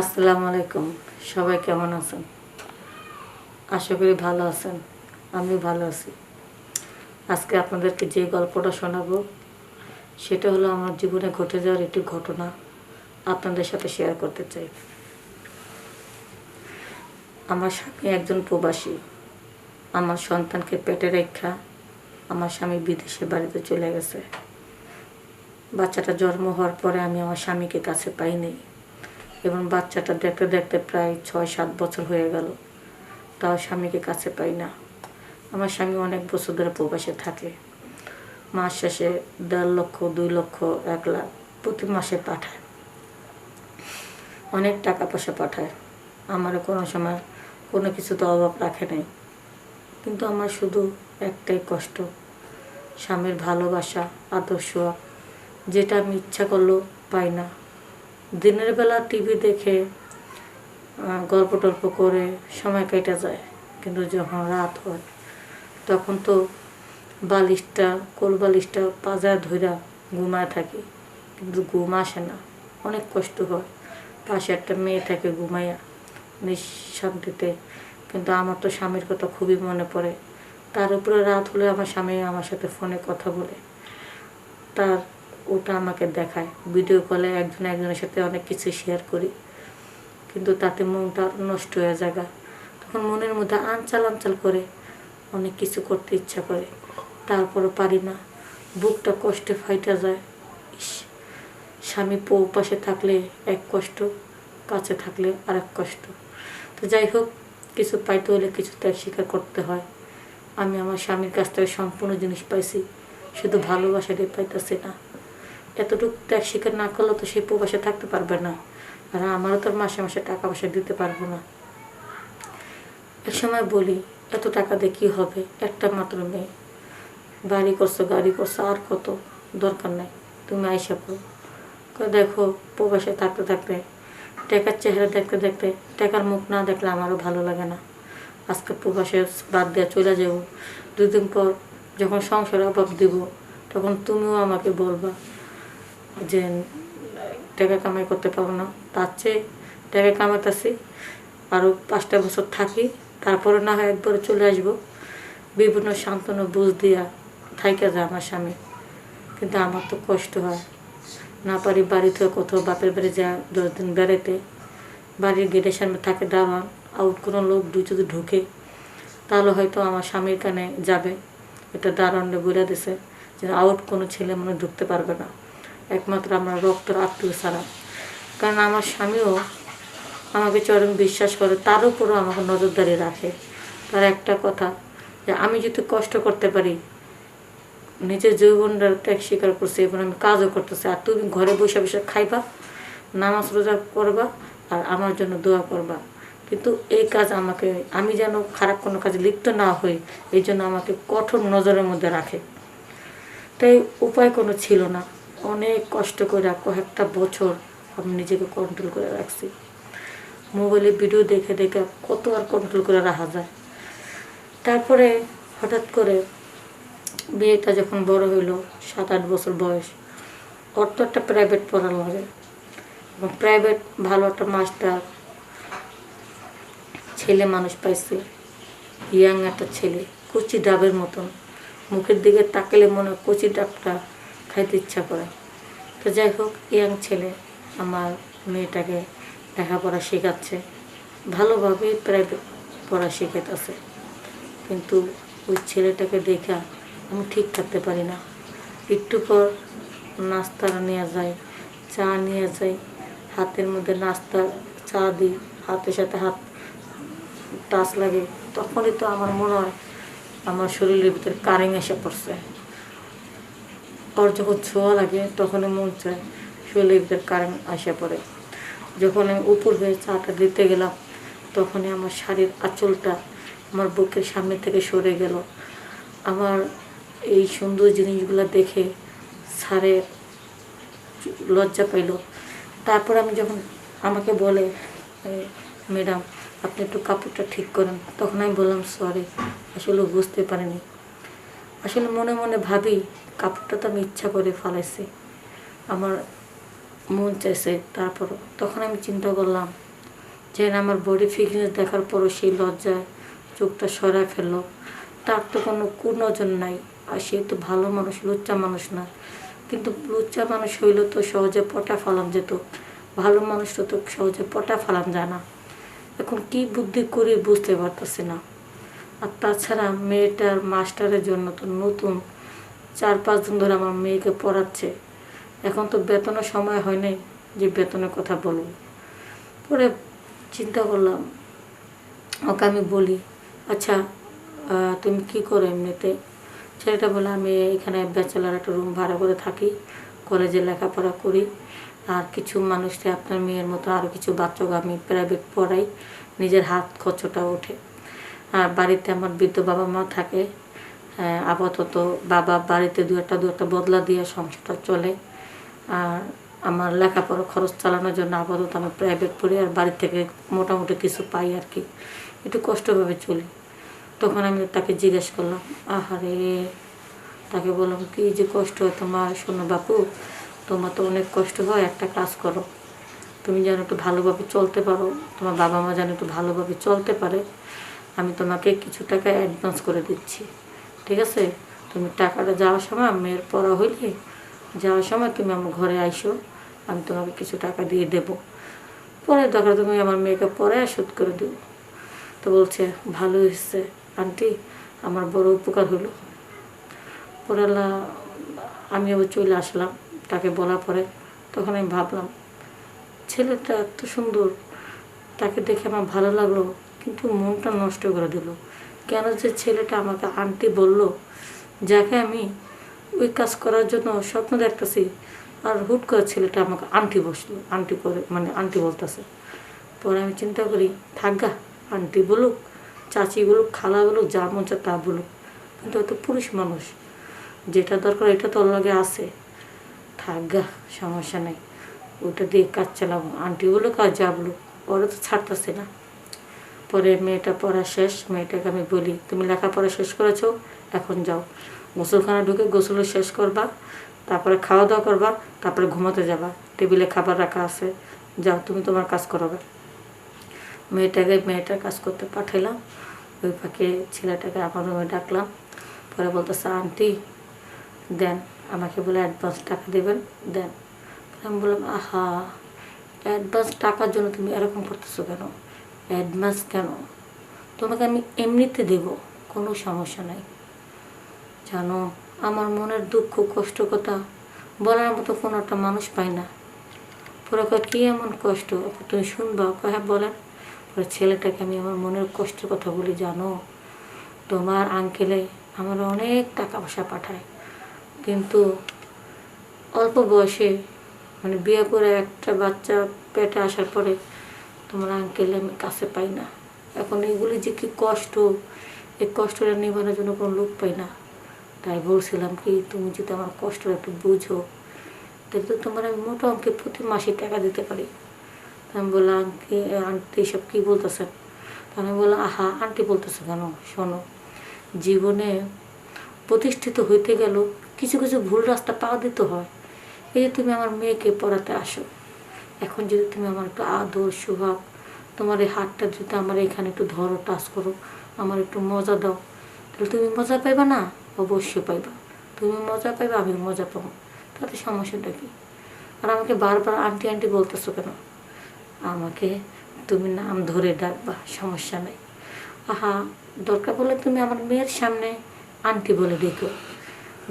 আসসালামু আলাইকুম। সবাই কেমন আছেন? আশা করি ভালো আছেন। আমিও ভালো আছি। আজকে আপনাদেরকে যে গল্পটা শোনাবো, সেটা হলো আমার জীবনে ঘটে যাওয়ার একটি ঘটনা আপনাদের সাথে শেয়ার করতে চাই। আমার স্বামী একজন প্রবাসী। আমার সন্তানকে পেটে রেখা আমার স্বামী বিদেশে বাড়িতে চলে গেছে। বাচ্চাটা জন্ম হওয়ার পরে আমি আমার স্বামীকে কাছে পাইনি। এবং বাচ্চাটা দেখতে দেখতে প্রায় ছয়, সাত বছর হয়ে গেল। তাও স্বামীকে কাছে পাই না। আমার স্বামী অনেক বছর ধরে প্রবাসে থাকে। মাস শেষে দেড় লক্ষ, দুই লক্ষ, এক লাখ প্রতি মাসে পাঠায়। অনেক টাকা পয়সা পাঠায়। আমারও কোনো সময় কোনো কিছু তো অভাব রাখে নাই। কিন্তু আমার শুধু একটাই কষ্ট, স্বামীর ভালোবাসা, আদর্শ। যেটা আমি ইচ্ছা করলেও পাই না। দিনের বেলা টিভি দেখে গল্প টল্প করে সময় কেটে যায়। কিন্তু যখন রাত হয়, তখন তো বালিশটা, কোল বালিশটা পাজা ধইরা ঘুমায় থাকি। কিন্তু ঘুম আসে না। অনেক কষ্ট হয়। পাশে একটা মেয়ে থাকে ঘুমাইয়া নিঃশান্তিতে। কিন্তু আমার তো স্বামীর কথা খুবই মনে পড়ে। তার উপরে রাত হলে আমার স্বামী আমার সাথে ফোনে কথা বলে। তার ওটা আমাকে দেখায়। ভিডিও কলে একজন একজনের সাথে অনেক কিছু শেয়ার করি। কিন্তু তাতে মনটা নষ্ট হয়ে যায় তখন মনের মধ্যে আনচাল আনচাল করে অনেক কিছু করতে ইচ্ছা করে। তারপরও পারি না। বুকটা কষ্টে ফাইটা যায়। ইস, স্বামী পৌ পাশে থাকলে এক কষ্ট, কাছে থাকলে আর এক কষ্ট। তো যাই হোক, কিছু পাইতে হলে কিছু ত্যাগ স্বীকার করতে হয়। আমি আমার স্বামীর কাছ থেকে সম্পূর্ণ জিনিস পাইছি। শুধু ভালোবাসাটাই পাইতেছি না। এতটুকু ত্যাগ স্বীকার না করলে তো সে প্রবাসে থাকতে পারবে না। আর আমারও তো মাসে মাসে টাকা পয়সা দিতে পারব না। এক সময় বলি, এত টাকা দিয়ে কী হবে? একটা মাত্র মেয়ে। বাড়ি করছ, গাড়ি করছ, আর কত দরকার নেই। তুমি আইসা পড়ো। দেখো, প্রবাসে থাকতে থাকতে, টাকার চেহারা দেখতে দেখতে, টাকার মুখ না দেখলে আমারও ভালো লাগে না। আজকে প্রবাসে বাদ দিয়ে চলে যাব দুদিন পর যখন সংসারে অভাব দিব, তখন তুমিও আমাকে বলবা যে, টাকা কামাই করতে পারব না। তার চেয়ে টাকা কামাইতেছি। আরও পাঁচটা বছর থাকি, তারপরে না হয় একবারে চলে আসব। বিভিন্ন সান্ত্বনা, বুঝ দিয়া থাইকা যায় আমার স্বামী। কিন্তু আমার তো কষ্ট হয়। না পারি বাড়িতে কোথাও বাপের বাড়ি যা, দশ দিন বেড়াতে বাড়ির গেটের সামনে থাকে দাঁড়ান আউট কোনো লোক দুই যদি ঢুকে, তাহলে হয়তো আমার স্বামীর কানে যাবে। এটা দারণে বলে দিছে যে, আউট কোনো ছেলে মনে ঢুকতে পারবে না। একমাত্র আমরা রক্তর আত্মীয় ছাড়া কারণ আমার স্বামীও আমাকে চরম বিশ্বাস করে, তার উপরও আমাকে নজরদারি রাখে। তার একটা কথা, যে আমি যদি কষ্ট করতে পারি, নিজের যৌবনটা ত্যাগ স্বীকার করছে এবং আমি কাজও করতেছি, আর তুমি ঘরে বসে বসে খাইবা, নামাজ রোজা করবা, আর আমার জন্য দোয়া করবা। কিন্তু এই কাজ আমাকে, আমি যেন খারাপ কোনো কাজে লিপ্ত না হই, এই জন্য আমাকে কঠোর নজরের মধ্যে রাখে। তাই উপায় কোনো ছিল না। অনেক কষ্ট করে কয়েকটা বছর আমি নিজেকে কন্ট্রোল করে রাখছি। মোবাইলে ভিডিও দেখে দেখে কত আর কন্ট্রোল করে রাখা যায়। তারপরে হঠাৎ করে বিয়েটা যখন বড় হইল সাত আট বছর বয়স ওর তো একটা প্রাইভেট পড়ানো লাগে। এবং প্রাইভেট ভালো একটা মাস্টার ছেলে মানুষ পাইছে ইয়াং একটা ছেলে, কচি ডাবের মতন। মুখের দিকে তাকালে মনে হয় কচি ডাবটা খাইতে ইচ্ছা করে। তো যাই হোক, ইয়াং ছেলে আমার মেয়েটাকে লেখাপড়া শেখাচ্ছে। ভালোভাবে প্রাইভেট পড়া শেখাতেছে কিন্তু ওই ছেলেটাকে দেখা আমি ঠিক থাকতে পারি না। একটু পর নাস্তা নিয়ে যাই চা নিয়ে যাই হাতের মধ্যে নাস্তা, চা দিই, হাতের সাথে হাত টাচ লাগে, তখনই তো আমার মনে হয় আমার শরীরের ভিতরে কারেং এসে পড়ছে। ওর যখন ছোঁয়া লাগে, তখনই মন চায় শরীরের কারেন্ট আসে পড়ে। যখন আমি উপর হয়ে চাটা দিতে গেলাম, তখনই আমার শাড়ির আঁচলটা আমার বুকের সামনে থেকে সরে গেল। আমার এই সুন্দর জিনিসগুলো দেখে স্যারে লজ্জা পাইল। তারপর আমি যখন আমাকে বলে ম্যাডাম, আপনি একটু কাপড়টা ঠিক করেন, তখন আমি বললাম, সরি, আসলে বুঝতে পারিনি। আসলে মনে মনে ভাবি, কাপড়টা তো আমি ইচ্ছা করে ফালাইছি। আমার মন চাইছে, তারপর তখন আমি চিন্তা করলাম যে আমার বডি ফিটনেস দেখার পরও সেই লজ্জায় চোখটা সরায় ফেলল। তার তো কোনো কুনজন নাই, আর সে তো ভালো মানুষ, লুচ্চা মানুষ না। কিন্তু লুচ্চা মানুষ হইলে তো সহজে পটা ফালান যেত। ভালো মানুষটা তো সহজে পটা ফালান যায় না। এখন কি বুদ্ধি করে বুঝতে পারতেছি না। আর তাছাড়া মেয়েটার মাস্টারের জন্য তো নতুন চার পাঁচ দিন ধরে আমার মেয়েকে পড়াচ্ছে। এখন তো বেতনের সময় হয় নাই যে বেতনের কথা বলব। পরে চিন্তা করলাম, ওকে আমি বলি আচ্ছা তুমি কি করো এমনিতে? ছেলেটা বলে আমি এখানে ব্যাচেলার একটা রুম ভাড়া করে থাকি, কলেজে লেখাপড়া করি। আর কিছু মানুষকে আপনার মেয়ের মতো আরও কিছু বাচ্চাকে আমি প্রাইভেট পড়াই, নিজের হাত খরচটা ওঠে। আর বাড়িতে আমার বৃদ্ধ বাবা মা থাকে আপাতত বাবা বাড়িতে দু একটা দু একটা বদলা দিয়ে সংসারটা চলে। আর আমার লেখাপড়া খরচ চালানোর জন্য আপাতত আমি প্রাইভেট পড়ি আর বাড়ি থেকে মোটামুটি কিছু পাই আর কি। একটু কষ্টভাবে চলি। তখন আমি তাকে জিজ্ঞেস করলাম, আহারে, তাকে বললাম, কি যে কষ্ট হয় তোমার? শোনো বাপু, তোমার তো অনেক কষ্ট হয়, একটা কাজ করো। তুমি যেন একটু ভালোভাবে চলতে পারো, তোমার বাবা মা যেন একটু ভালোভাবে চলতে পারে আমি তোমাকে কিছু টাকা অ্যাডভান্স করে দিচ্ছি। ঠিক আছে? তুমি টাকাটা যাওয়ার সময় মেয়ের পড়া হইলে, যাওয়ার সময় তুমি আমার ঘরে আইসো, আমি তোমাকে কিছু টাকা দিয়ে দেব। পরে দরকার তুমি আমার মেয়েকে পরে শোধ করে দেবো তো বলছে, ভালো হয়েছে, আন্টি, আমার বড় উপকার হলো। পরে আমি আবার চলে আসলাম তাকে বলার পরে। তখন আমি ভাবলাম, ছেলেটা এত সুন্দর, তাকে দেখে আমার ভালো লাগল। কিন্তু মনটা নষ্ট করে দিল। কেন যে ছেলেটা আমাকে আন্টি বলল, যাকে আমি ওই কাজ করার জন্য স্বপ্ন দেখতেছি, আর হুট করে ছেলেটা আমাকে আন্টি বসল, আন্টি করে মানে আন্টি বলতেছে। পরে আমি চিন্তা করি থাকগা আন্টি বলুক, চাচি বলুক, খালা বলুক, যা মন চায় তা বলুক। কিন্তু হয়তো পুরুষ মানুষ, যেটা দরকার এটা তো লগে আছে। থাকগা সমস্যা নেই। ওটা দিয়ে কাজ চালাবো। আন্টি বলুক আর যা বলুক, ওরা তো ছাড়তেছে না। পরে মেয়েটা পড়া শেষ, মেয়েটাকে আমি বলি, তুমি লেখাপড়া শেষ করেছ? এখন যাও। গোসলখানা ঢুকে গোসল শেষ করবা, তারপরে খাওয়া দাওয়া করবা, তারপরে ঘুমাতে যাবা। টেবিলে খাবার রাখা আছে। যাও, তুমি তোমার কাজ করবে। মেয়েটাকে, মেয়েটার কাজ করতে পাঠাইলাম। ওই ফাঁকে ছেলেটাকে আমার রুমে ডাকলাম। পরে বলতেছে, আন্টি, দেন, আমাকে বলে অ্যাডভান্স টাকা দেবেন, দেন। আমি বললাম, আহা অ্যাডভান্স টাকার জন্য তুমি এরকম করতেছো কেন? অ্যাডভান্স কেন? তোমাকে আমি এমনিতে দেব কোনো সমস্যা নাই। জানো আমার মনের দুঃখ কষ্ট কথা বলার মতো কোনো একটা মানুষ পায় না। পরে কি এমন কষ্ট? তুমি শুনবা? কয়, হ্যাঁ বলেন। পরে ছেলেটাকে আমি আমার মনের কষ্টের কথা বলি জানো তোমার আঙ্কেলে আমার অনেক টাকা পয়সা পাঠায়। কিন্তু অল্প বয়সে মানে বিয়ে করে একটা বাচ্চা পেটে আসার পরে আঙ্কেলে আমি কাছে পাই না। এখন এগুলি যে কি কষ্ট, এই কষ্টটা নিবানোর জন্য কোনো লোক পাই না। তাই বলছিলাম কি, তুমি যদি আমার কষ্টটা একটু বুঝো, তাহলে তো তোমার আমি মোটা অঙ্কে প্রতি মাসে টাকা দিতে পারি। আমি বললাম আঙ্কি আন্টি সব কী বলতেছেন? আমি বললাম, আহা, আন্টি বলতেছে কেন? শোনো, জীবনে প্রতিষ্ঠিত হইতে গেল কিছু কিছু ভুল রাস্তা পা দিতে হয়। এই যে তুমি আমার মেয়েকে পড়াতে আসো এখন যদি তুমি আমার একটু আদর সুভাগ তোমার এই হাতটা যদি আমার এখানে একটু ধরো টাচ করো, আমার একটু মজা দাও, তাহলে তুমি মজা পাইবা না? অবশ্যই পাইবা। তুমি মজা পাইবা আমি মজা পাবো। তাতে সমস্যাটা কি? আর আমাকে বারবার আন্টি আন্টি বলতেছো কেন? আমাকে তুমি নাম ধরে ডাকবা, সমস্যা নেই। আহা, দরকার বলে তুমি আমার মেয়ের সামনে আন্টি বলে ডেকো।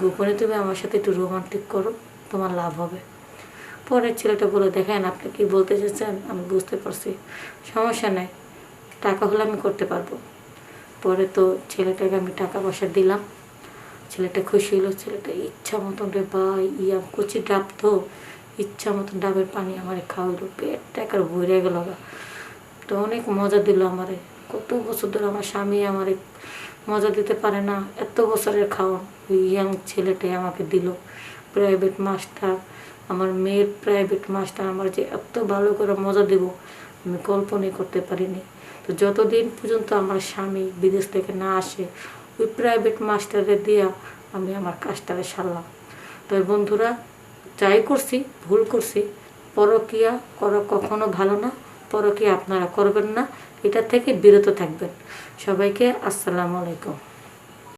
গোপনে তুমি আমার সাথে একটু রোমান্টিক করো, তোমার লাভ হবে। পরে ছেলেটা বলে, দেখেন, আপনি কি বলতে চাচ্ছেন? আমি বুঝতে পারছি। সমস্যা নেই। টাকা হলে আমি করতে পারব। পরে তো ছেলেটাকে আমি টাকা পয়সা দিলাম। ছেলেটা খুশি হলো। ছেলেটা ইচ্ছা মতন, রে বা ইয়া কচি ডাব তো। ইচ্ছা মতন ডাবের পানি আমারে খাওয়াইলো। পেট টাকার ভরে গেল। তো অনেক মজা দিল আমারে। কত বছর ধরে আমার স্বামী আমারে মজা দিতে পারে না। এত বছরের খাওয়ান ইয়াং ছেলেটাই আমাকে দিল। Private master. আমার মেয়ের প্রাইভেট মাস্টার আমার যে এত ভালো করে মজা দেব, আমি কল্পনাই করতে পারিনি। তো যতদিন পর্যন্ত আমার স্বামী বিদেশ থেকে না আসে, ওই প্রাইভেট মাস্টারে দিয়া আমি আমার কাজটারে সারলাম। তো বন্ধুরা, যাই করছি, ভুল করছি, পরকিয়া করা কখনো ভালো না, পরকিয়া আপনারা করবেন না, এটা থেকে বিরত থাকবেন। সবাইকে আসসালামু আলাইকুম।